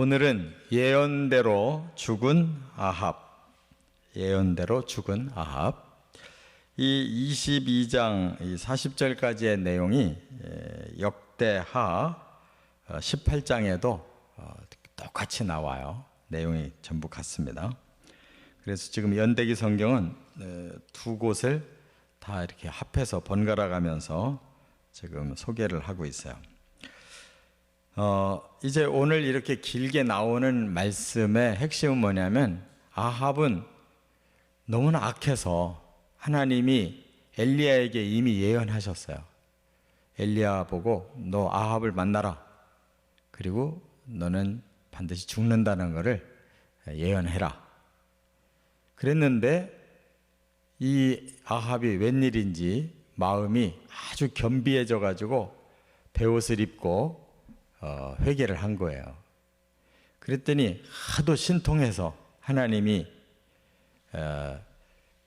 오늘은 예언대로 죽은 아합, 예언대로 죽은 아합. 이 22장 40절까지의 내용이 예, 역대하 18장에도 어, 똑같이 나와요. 내용이 전부 같습니다. 그래서 지금 연대기 성경은 에, 두 곳을 다 이렇게 합해서 번갈아 가면서 지금 소개를 하고 있어요. 어, 이제 오늘 이렇게 길게 나오는 말씀의 핵심은 뭐냐면 아합은 너무나 악해서 하나님이 엘리야에게 이미 예언하셨어요. 엘리야 보고 너 아합을 만나라. 그리고 너는 반드시 죽는다는 것을 예언해라. 그랬는데 이 아합이 웬일인지 마음이 아주 겸비해져 가지고 베옷을 입고 어, 회개를 한 거예요. 그랬더니 하도 신통해서 하나님이 어,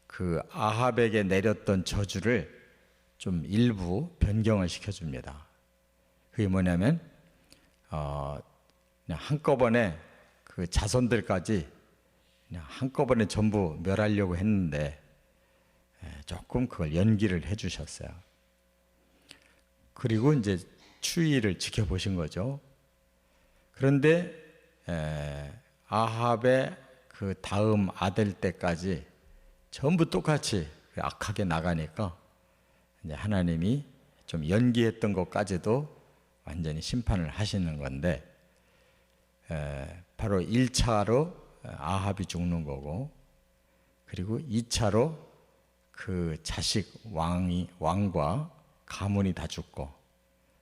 그 아합에게 내렸던 저주를 좀 일부 변경을 시켜줍니다. 그게 뭐냐면 어, 한꺼번에 그 자손들까지 한꺼번에 전부 멸하려고 했는데 예, 조금 그걸 연기를 해주셨어요. 그리고 이제 추위를 지켜보신 거죠. 그런데 에, 아합의 그 다음 아들 때까지 전부 똑같이 악하게 나가니까 이제 하나님이 좀 연기했던 것까지도 완전히 심판을 하시는 건데 에, 바로 1차로 아합이 죽는 거고 그리고 2차로 그 자식 왕이 왕과 가문이 다 죽고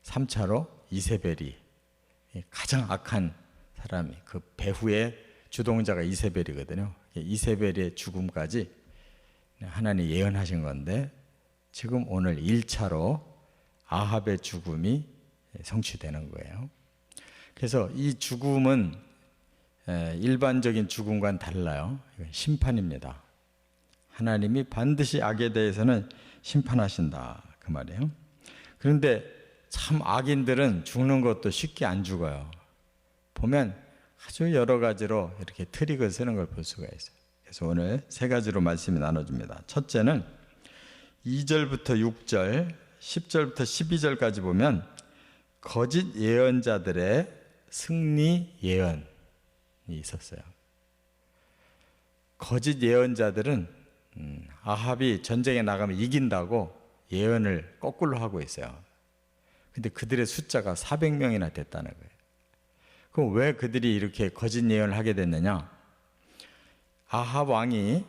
3차로 이세벨이 가장 악한 사람이 그 배후의 주동자가 이세벨이거든요. 이세벨의 죽음까지 하나님 예언하신 건데 지금 오늘 1차로 아합의 죽음이 성취되는 거예요. 그래서 이 죽음은 일반적인 죽음과는 달라요. 심판입니다. 하나님이 반드시 악에 대해서는 심판하신다. 그 말이에요. 그런데 참 악인들은 죽는 것도 쉽게 안 죽어요. 보면 아주 여러 가지로 이렇게 트릭을 쓰는 걸 볼 수가 있어요. 그래서 오늘 세 가지로 말씀이 나눠줍니다. 첫째는 2절부터 6절, 10절부터 12절까지 보면 거짓 예언자들의 승리 예언이 있었어요. 거짓 예언자들은 음, 아합이 전쟁에 나가면 이긴다고 예언을 거꾸로 하고 있어요. 근데 그들의 숫자가 400명이나 됐다는 거예요. 그럼 왜 그들이 이렇게 거짓 예언을 하게 됐느냐? 아합 왕이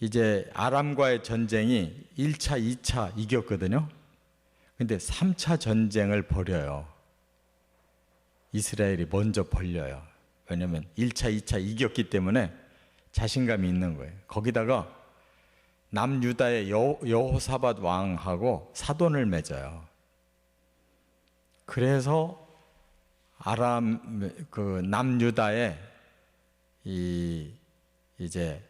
이제 아람과의 전쟁이 1차, 2차 이겼거든요. 근데 3차 전쟁을 벌여요. 이스라엘이 먼저 벌려요. 왜냐면 1차, 2차 이겼기 때문에 자신감이 있는 거예요. 거기다가 남유다의 여호사밧 왕하고 사돈을 맺어요. 그래서 아람 그 남유다의 이 이제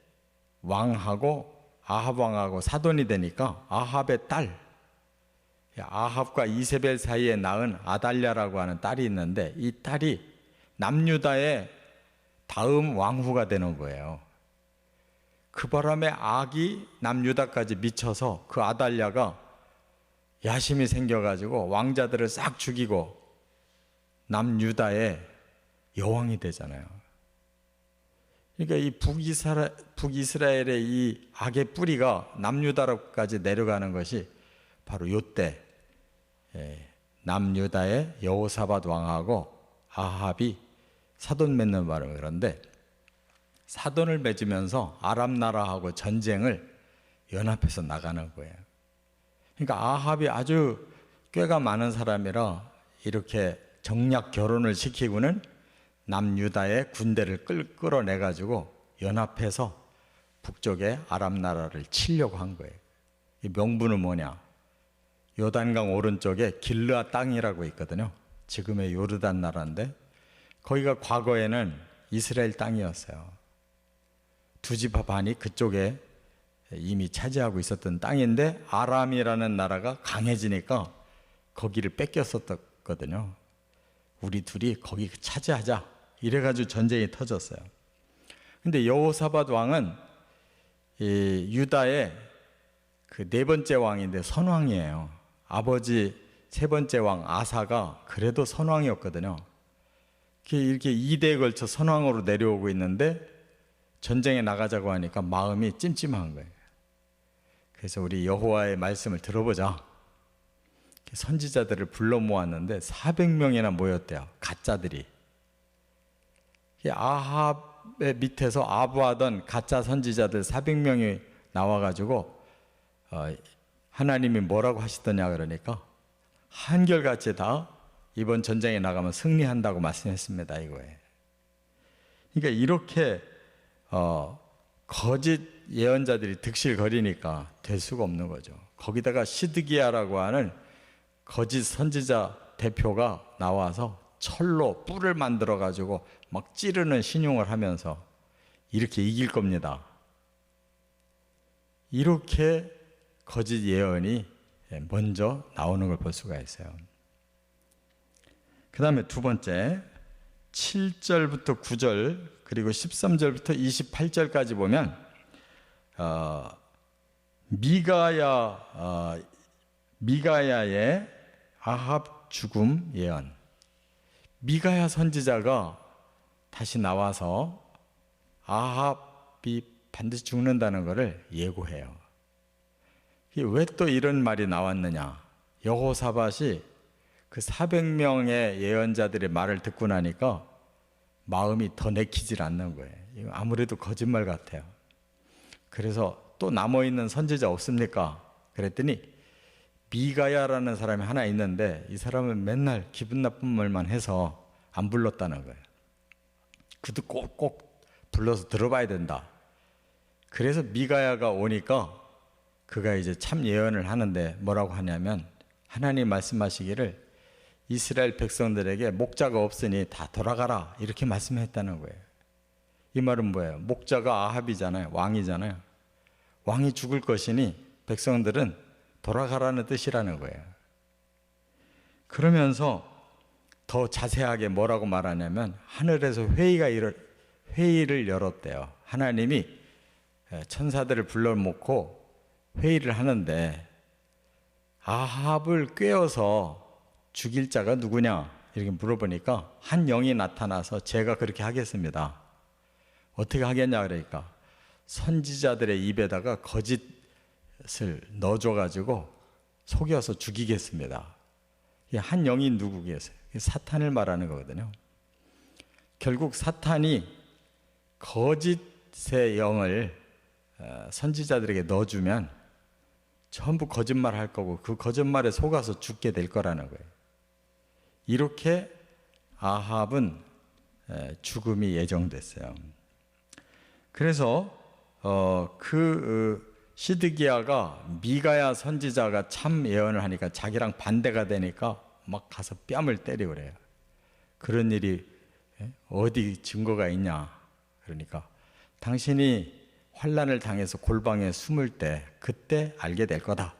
왕하고 아합 왕하고 사돈이 되니까 아합의 딸 아합과 이세벨 사이에 낳은 아달랴라고 하는 딸이 있는데 이 딸이 남유다의 다음 왕후가 되는 거예요. 그 바람에 악이 남유다까지 미쳐서 그 아달랴가 야심이 생겨가지고 왕자들을 싹 죽이고 남유다의 여왕이 되잖아요. 그러니까 이 북이스라, 북이스라엘의 이 악의 뿌리가 남유다로까지 내려가는 것이 바로 요때 예, 남유다의 여호사밧 왕하고 아합이 사돈 맺는 바람에 그런데 사돈을 맺으면서 아람 나라하고 전쟁을 연합해서 나가는 거예요. 그러니까 아합이 아주 꾀가 많은 사람이라 이렇게 정략 결혼을 시키고는 남유다의 군대를 끌, 끌어내 가지고 연합해서 북쪽의 아람 나라를 치려고 한 거예요. 이 명분은 뭐냐? 요단강 오른쪽에 길르아 땅이라고 있거든요. 지금의 요르단 나라인데 거기가 과거에는 이스라엘 땅이었어요. 두 지파 반이 그쪽에 이미 차지하고 있었던 땅인데 아람이라는 나라가 강해지니까 거기를 뺏겼었거든요. 우리 둘이 거기 차지하자. 이래가지고 전쟁이 터졌어요. 근데 여호사밧 왕은 이 유다의 그 네 번째 왕인데 선왕이에요. 아버지 세 번째 왕 아사가 그래도 선왕이었거든요. 이렇게 2대에 걸쳐 선왕으로 내려오고 있는데 전쟁에 나가자고 하니까 마음이 찜찜한 거예요. 그래서 우리 여호와의 말씀을 들어보자. 선지자들을 불러 모았는데 400명이나 모였대요. 가짜들이. 아합의 밑에서 아부하던 가짜 선지자들 400명이 나와가지고 어, 하나님이 뭐라고 하시더냐 그러니까 한결같이 다 이번 전쟁에 나가면 승리한다고 말씀했습니다 이거에. 그러니까 이렇게 어, 거짓 예언자들이 득실거리니까 될 수가 없는 거죠. 거기다가 시드기야라고 하는 거짓 선지자 대표가 나와서 철로 뿔을 만들어 가지고 막 찌르는 신용을 하면서 이렇게 이길 겁니다. 이렇게 거짓 예언이 먼저 나오는 걸 볼 수가 있어요. 그 다음에 두 번째, 7절부터 9절, 그리고 13절부터 28절까지 보면, 어, 미가야, 어, 미가야의 아합 죽음 예언. 미가야 선지자가 다시 나와서 아합이 반드시 죽는다는 것을 예고해요. 왜 또 이런 말이 나왔느냐? 여호사밧이 그 400명의 예언자들의 말을 듣고 나니까 마음이 더 내키질 않는 거예요. 아무래도 거짓말 같아요. 그래서 또 남아 있는 선지자 없습니까? 그랬더니 미가야라는 사람이 하나 있는데 이 사람은 맨날 기분 나쁜 말만 해서 안 불렀다는 거예요. 그도 꼭꼭 불러서 들어봐야 된다. 그래서 미가야가 오니까 그가 이제 참 예언을 하는데 뭐라고 하냐면 하나님 말씀하시기를 이스라엘 백성들에게 목자가 없으니 다 돌아가라 이렇게 말씀했다는 거예요. 이 말은 뭐예요? 목자가 아합이잖아요. 왕이잖아요. 왕이 죽을 것이니 백성들은 돌아가라는 뜻이라는 거예요. 그러면서 더 자세하게 뭐라고 말하냐면 하늘에서 회의가 일어, 회의를 열었대요. 하나님이 천사들을 불러놓고 회의를 하는데 아합을 꿰어서 죽일 자가 누구냐 이렇게 물어보니까 한 영이 나타나서 제가 그렇게 하겠습니다. 어떻게 하겠냐 그러니까 선지자들의 입에다가 거짓을 넣어줘 가지고 속여서 죽이겠습니다. 한 영이 누구겠어요? 사탄을 말하는 거거든요. 결국 사탄이 거짓의 영을 어, 선지자들에게 넣어주면 전부 거짓말 할 거고 그 거짓말에 속아서 죽게 될 거라는 거예요. 이렇게 아합은 죽음이 예정됐어요. 그래서 어, 그 어, 시드기야가 미가야 선지자가 참 예언을 하니까 자기랑 반대가 되니까 막 가서 뺨을 때리고 그래요. 그런 일이 어디 증거가 있냐? 그러니까 당신이 환란을 당해서 골방에 숨을 때 그때 알게 될 거다.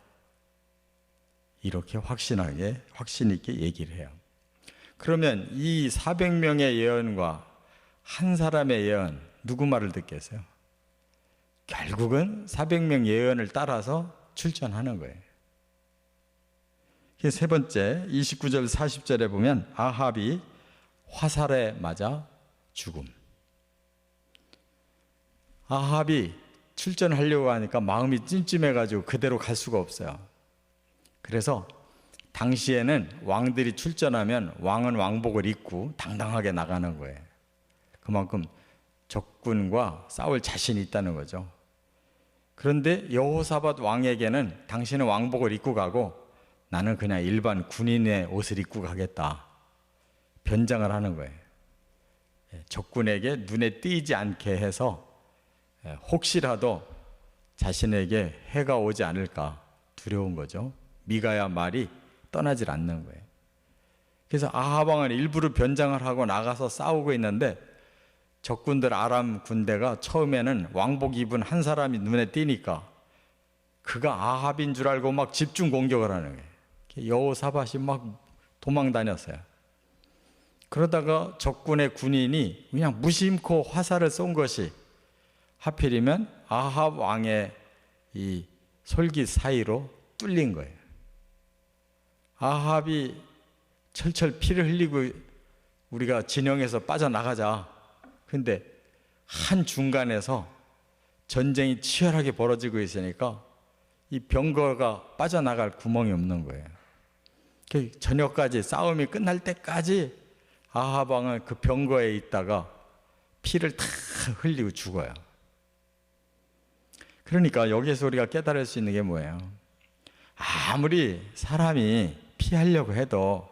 이렇게 확신하게 확신 있게 얘기를 해요. 그러면 이 400명의 예언과 한 사람의 예언 누구 말을 듣겠어요? 결국은 400명 예언을 따라서 출전하는 거예요. 세 번째 29절 40절에 보면 아합이 화살에 맞아 죽음. 아합이 출전하려고 하니까 마음이 찜찜해가지고 그대로 갈 수가 없어요. 그래서 당시에는 왕들이 출전하면 왕은 왕복을 입고 당당하게 나가는 거예요. 그만큼 적군과 싸울 자신이 있다는 거죠. 그런데 여호사밧 왕에게는 당신은 왕복을 입고 가고 나는 그냥 일반 군인의 옷을 입고 가겠다. 변장을 하는 거예요. 예, 적군에게 눈에 띄지 않게 해서 예, 혹시라도 자신에게 해가 오지 않을까 두려운 거죠. 미가야 말이 떠나질 않는 거예요. 그래서 아하방은 일부러 변장을 하고 나가서 싸우고 있는데 적군들 아람 군대가 처음에는 왕복 입은 한 사람이 눈에 띄니까 그가 아합인 줄 알고 막 집중 공격을 하는 거예요. 여호사밧이 막 도망 다녔어요. 그러다가 적군의 군인이 그냥 무심코 화살을 쏜 것이 하필이면 아합 왕의 이 솔깃 사이로 뚫린 거예요. 아합이 철철 피를 흘리고 우리가 진영에서 빠져나가자. 근데 한 중간에서 전쟁이 치열하게 벌어지고 있으니까 이 병거가 빠져나갈 구멍이 없는 거예요. 그 저녁까지 싸움이 끝날 때까지 아합 왕은 그 병거에 있다가 피를 다 흘리고 죽어요. 그러니까 여기에서 우리가 깨달을 수 있는 게 뭐예요? 아무리 사람이 피하려고 해도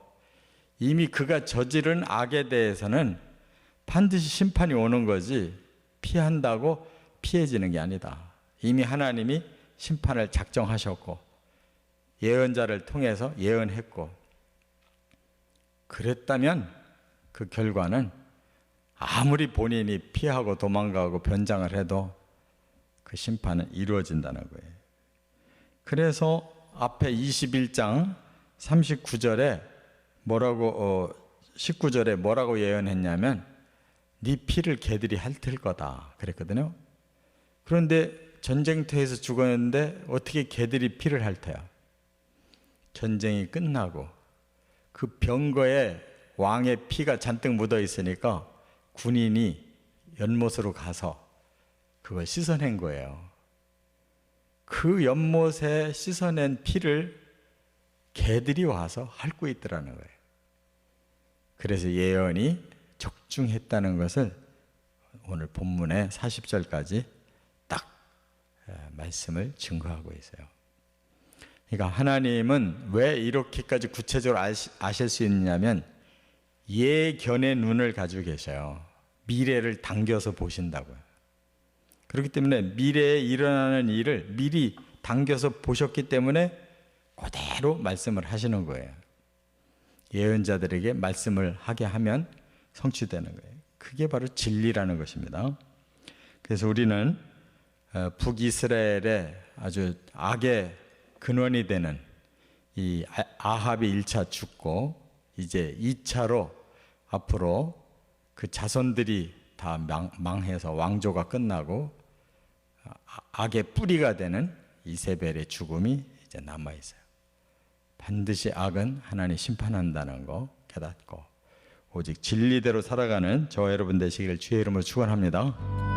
이미 그가 저지른 악에 대해서는 반드시 심판이 오는 거지 피한다고 피해지는 게 아니다. 이미 하나님이 심판을 작정하셨고 예언자를 통해서 예언했고 그랬다면 그 결과는 아무리 본인이 피하고 도망가고 변장을 해도 그 심판은 이루어진다는 거예요. 그래서 앞에 21장 39절에 뭐라고 어 19절에 뭐라고 예언했냐면 네 피를 개들이 핥을 거다 그랬거든요. 그런데 전쟁터에서 죽었는데 어떻게 개들이 피를 핥아요? 전쟁이 끝나고 그 병거에 왕의 피가 잔뜩 묻어 있으니까 군인이 연못으로 가서 그걸 씻어낸 거예요. 그 연못에 씻어낸 피를 개들이 와서 핥고 있더라는 거예요. 그래서 예언이 적중했다는 것을 오늘 본문의 40절까지 딱 말씀을 증거하고 있어요. 그러니까 하나님은 왜 이렇게까지 구체적으로 아실 수 있냐면 예견의 눈을 가지고 계셔요. 미래를 당겨서 보신다고요. 그렇기 때문에 미래에 일어나는 일을 미리 당겨서 보셨기 때문에 그대로 말씀을 하시는 거예요. 예언자들에게 말씀을 하게 하면 성취되는 거예요. 그게 바로 진리라는 것입니다. 그래서 우리는 어, 북이스라엘의 아주 악의 근원이 되는 이 아, 아합이 1차 죽고 이제 2차로 앞으로 그 자손들이 다 망 해서 왕조가 끝나고 아, 악의 뿌리가 되는 이세벨의 죽음이 이제 남아 있어요. 반드시 악은 하나님 심판한다는 거 깨닫고 오직 진리대로 살아가는 저와 여러분 되시기를 주의 이름으로 축원합니다.